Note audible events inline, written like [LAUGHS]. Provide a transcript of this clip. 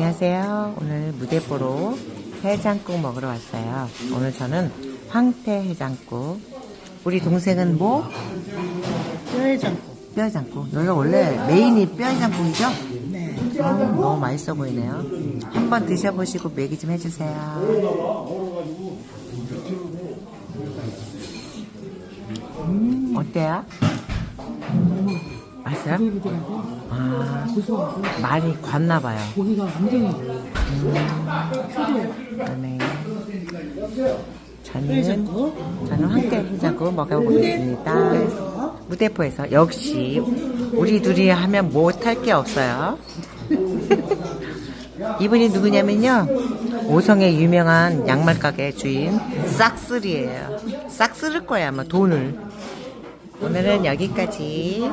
안녕하세요. 오늘 무대포로 해장국 먹으러 왔어요. 오늘 저는 황태 해장국. 우리 동생은 뭐? 뼈해장국. 뼈해장국. 여기가 원래 메인이 뼈해장국이죠? 네. 어, 너무 맛있어 보이네요. 한번 드셔보시고 얘기 좀 해주세요. 음, 어때요? 맛있어요? 아, 고소하고 많이 갔나봐요. 고기가 완전히 그다음에 저는 뼈해장국. 저는 황태 해장국 먹어보겠습니다. 무대포에서 역시 우리 둘이 하면 못할 게 없어요. [LAUGHS] 이분이 누구냐면요 오성의 유명한 양말 가게 주인 싹쓸이에요. 싹 쓸을 거야 아마 돈을. 오늘은 여기까지.